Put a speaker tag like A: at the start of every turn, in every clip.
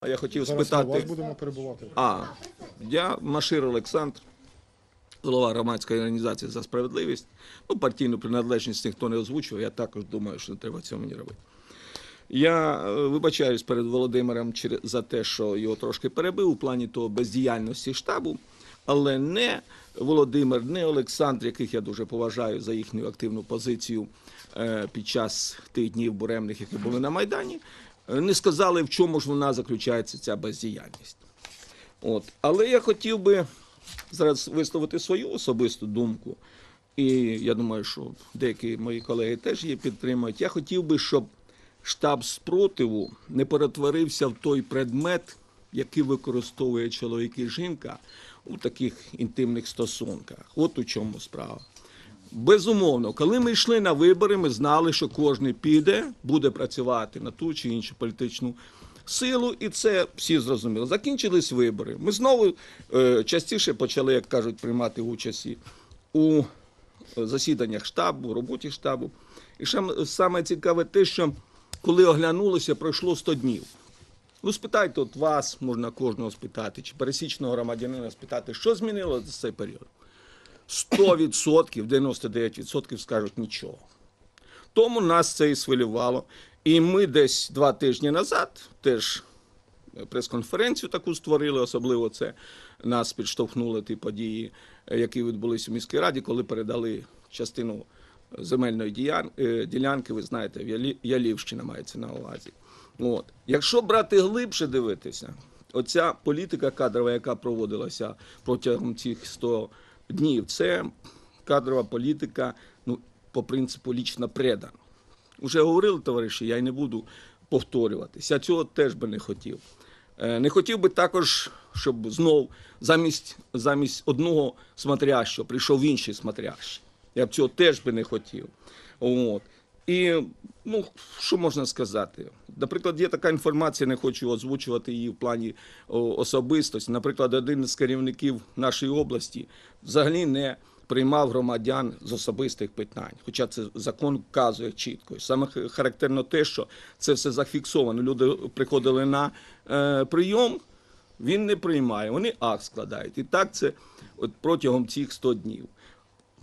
A: А я хотів
B: Зараз ми вас будемо перебувати.
A: А, я Машир Олександр, голова громадської організації за справедливість. Ну, партійну приналежність ніхто не озвучував, я також думаю, що не треба цього мені робити. Я е, вибачаюсь перед Володимиром за те, що його трошки перебив у плані того бездіяльності штабу, але не Володимир, не Олександр, яких я дуже поважаю за їхню активну позицію е, під час тих днів буремних, які були на Майдані, не сказали, в чому ж вона заключається ця бездіяльність. От. Але я хотів би зараз висловити свою особисту думку. І я думаю, що деякі мої колеги теж її підтримують. Я хотів би, щоб штаб спротиву не перетворився в той предмет, який використовує чоловік і жінка у таких інтимних стосунках. От у чому справа. Безумовно, коли ми йшли на вибори, ми знали, що кожен піде, буде працювати на ту чи іншу політичну силу, і це всі зрозуміли. Закінчились вибори. Ми знову е, частіше почали, як кажуть, приймати участь у засіданнях штабу, роботі штабу. І ще саме цікаве те, що коли оглянулося, пройшло 100 днів. Ну, спитайте от вас, можна кожного спитати, чи пересічного громадянина спитати, що змінилося за цей період. 100%, 99% скажуть нічого. Тому нас це і свилювало. І ми десь два тижні назад теж прес-конференцію таку створили, особливо це нас підштовхнули ті події, е, які відбулися в міській раді, коли передали частину земельної е, ділянки, ви знаєте, Ялівщина мається на увазі. От. Якщо брати глибше дивитися, оця політика кадрова, яка проводилася протягом цих 100 днів, це кадрова політика, ну, по принципу лічно предана. Уже говорили, товариші, я й не буду повторюватися. Я цього теж би не хотів. Е, Не хотів би також, щоб знов замість, замість одного смотрящого прийшов інший смотрящий. Я б цього теж би не хотів. От. І ну, що можна сказати? Наприклад, є така інформація, не хочу озвучувати її в плані особистості. Наприклад, один з керівників нашої області взагалі не приймав громадян з особистих питань. Хоча це закон вказує чітко. Саме характерно те, що це все зафіксовано. Люди приходили на е, прийом, він не приймає, вони акт складають. І так це от протягом цих 100 днів.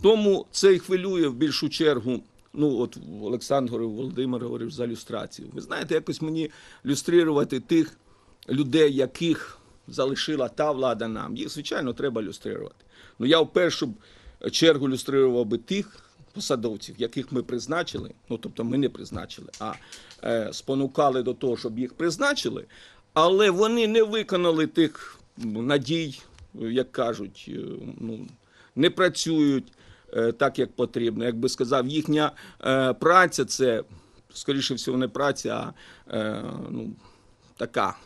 A: Тому це і хвилює в більшу чергу. Ну, от Олександр говорив, Володимир говорив за люстрацію. Ви знаєте, якось мені люструвати тих людей, яких залишила та влада нам. Їх, звичайно, треба люструвати. Ну я в першу чергу люстрував би тих посадовців, яких ми призначили. Ну тобто ми не призначили, а е, спонукали до того, щоб їх призначили, але вони не виконали тих надій, як кажуть, е, ну не працюють так, як потрібно. Як би сказав, їхня е, праця це скоріше всього не праця, а е, ну, така.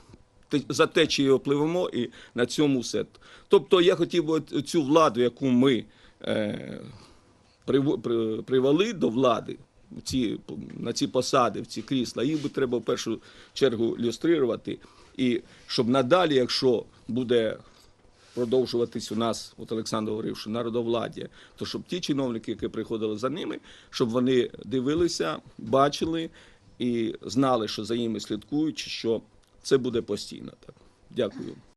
A: За течією пливемо і на цьому все. Тобто я хотів би цю владу, яку ми е, привели до влади, ці, на ці посади, в ці крісла, їх би треба в першу чергу люструвати. І щоб надалі, якщо буде продовжуватись у нас, от Олександр говорив, що народовладдя, то щоб ті чиновники, які приходили за ними, щоб вони дивилися, бачили і знали, що за ними слідкують, що це буде постійно так. Дякую.